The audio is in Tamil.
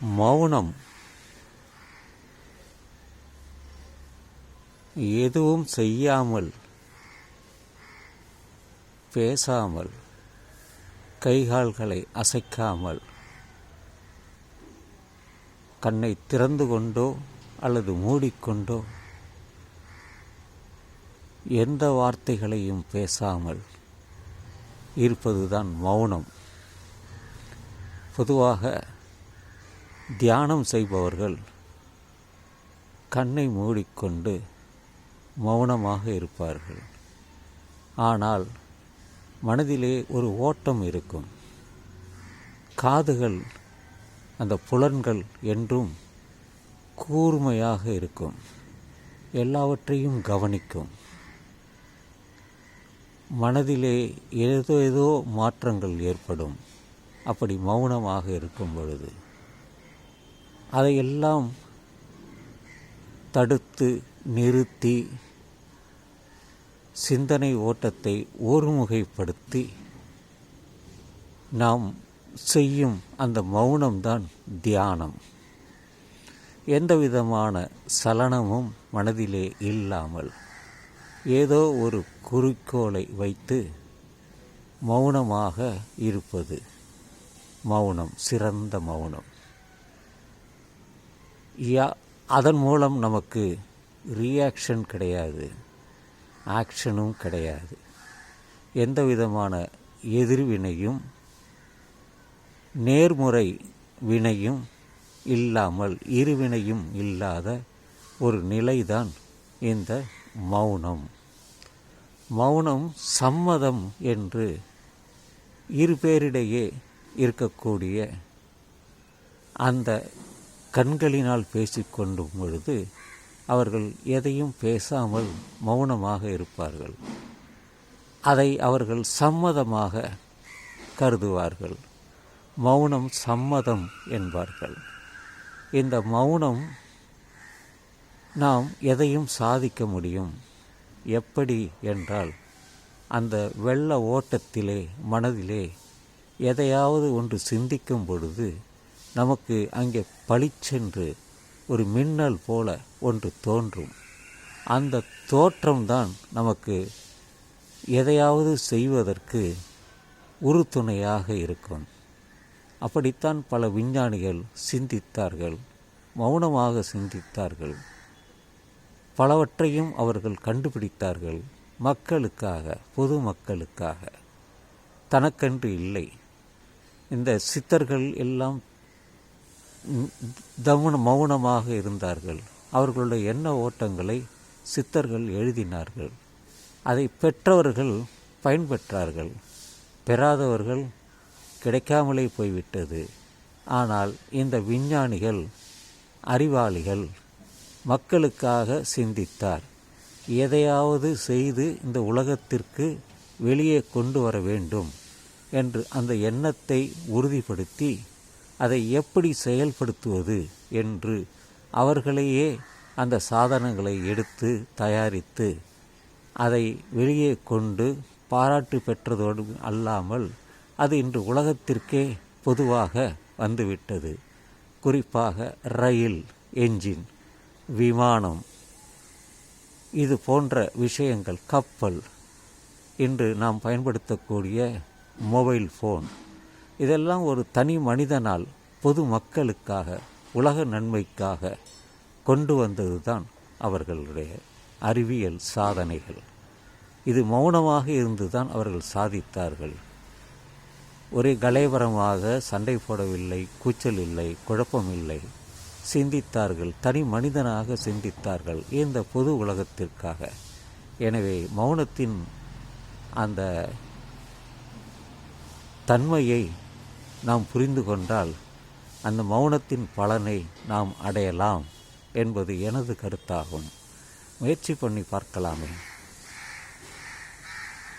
மௌனம். எதுவும் செய்யாமல் பேசாமல் கைகால்களை அசைக்காமல் கண்ணை திறந்து கொண்டோ அல்லது மூடிக்கொண்டோ எந்த வார்த்தைகளையும் பேசாமல் இருப்பதுதான் மௌனம். பொதுவாக தியானம் செய்பவர்கள் கண்ணை மூடிக்கொண்டு மௌனமாக இருப்பார்கள். ஆனால் மனதிலே ஒரு ஓட்டம் இருக்கும். காதுகள் அந்த புலன்கள் என்றும் கூர்மையாக இருக்கும். எல்லாவற்றையும் கவனிக்கும். மனதிலே ஏதோ ஏதோ மாற்றங்கள் ஏற்படும். அப்படி மௌனமாக இருக்கும் பொழுது. அதையெல்லாம் தடுத்து நிறுத்தி சிந்தனை ஓட்டத்தை ஒருமுகைப்படுத்தி நாம் செய்யும் அந்த மௌனம்தான் தியானம். எந்த விதமான சலனமும் மனதிலே இல்லாமல் ஏதோ ஒரு குறிக்கோளை வைத்து மௌனமாக இருப்பது மௌனம் சிறந்த மௌனம். அதன் மூலம் நமக்கு ரியாக்ஷன் கிடையாது. ஆக்ஷனும் கிடையாது. எந்த விதமான எதிர்வினையும் நேர்முறை வினையும் இல்லாமல் இருவினையும் இல்லாத ஒரு நிலைதான் இந்த மௌனம். மௌனம் சம்மதம் என்று இரு பேரிடையே இருக்கக்கூடிய அந்த கண்களினால் பேசிக்கொண்டும் பொழுது அவர்கள் எதையும் பேசாமல் மௌனமாக இருப்பார்கள். அதை அவர்கள் சம்மதமாக கருதுவார்கள். மௌனம் சம்மதம் என்பார்கள். இந்த மௌனம் நாம் எதையும் சாதிக்க முடியும். எப்படி என்றால் அந்த வெள்ள ஓட்டத்திலே மனதிலே எதையாவது ஒன்று சிந்திக்கும் பொழுது நமக்கு அங்கே பளிச்சென்று ஒரு மின்னல் போல ஒன்று தோன்றும். அந்த தோற்றம்தான் நமக்கு எதையாவது செய்வதற்கு உறுதுணையாக இருக்கும். அப்படித்தான் பல விஞ்ஞானிகள் சிந்தித்தார்கள் மௌனமாக சிந்தித்தார்கள். பலவற்றையும் அவர்கள் கண்டுபிடித்தார்கள் மக்களுக்காக பொது மக்களுக்காக. தனக்கென்று இல்லை. இந்த சித்தர்கள் எல்லாம் தமுன மௌனமாக இருந்தார்கள். அவர்களுடைய எண்ண ஓட்டங்களை சித்தர்கள் எழுதினார்கள். அதை பெற்றவர்கள் பயன்பெற்றார்கள். பெறாதவர்கள் கிடைக்காமலே போய்விட்டது. ஆனால் இந்த விஞ்ஞானிகள் அறிவாளிகள் மக்களுக்காக சிந்தித்தார். எதையாவது செய்து இந்த உலகத்திற்கு வெளியே கொண்டு வர வேண்டும் என்று அந்த எண்ணத்தை உறுதிப்படுத்தி அதை எப்படி செயல்படுத்துவது என்று அவர்களையே அந்த சாதனங்களை எடுத்து தயாரித்து அதை வெளியே கொண்டு பாராட்டு பெற்றதோடு அல்லாமல் அது இன்று உலகத்திற்கே பொதுவாக வந்துவிட்டது. குறிப்பாக ரயில் என்ஜின் விமானம் இது போன்ற விஷயங்கள் கப்பல் இன்று நாம் பயன்படுத்தக்கூடிய மொபைல் ஃபோன். இதெல்லாம் ஒரு தனி மனிதனால் பொது மக்களுக்காக உலக நன்மைக்காக கொண்டு வந்தது தான் அவர்களுடைய அறிவியல் சாதனைகள். இது மௌனமாக இருந்து தான் அவர்கள் சாதித்தார்கள். ஒரே கலைவரமாக சண்டை போடவில்லை கூச்சல் இல்லை குழப்பம் இல்லை. சிந்தித்தார்கள் தனி மனிதனாக சிந்தித்தார்கள் இந்த பொது உலகத்திற்காக. எனவே மௌனத்தின் அந்த தன்மையை நாம் புரிந்து கொண்டால் அந்த மௌனத்தின் பலனை நாம் அடையலாம் என்பது எனது கருத்தாகும். முயற்சி பண்ணி பார்க்கலாமே.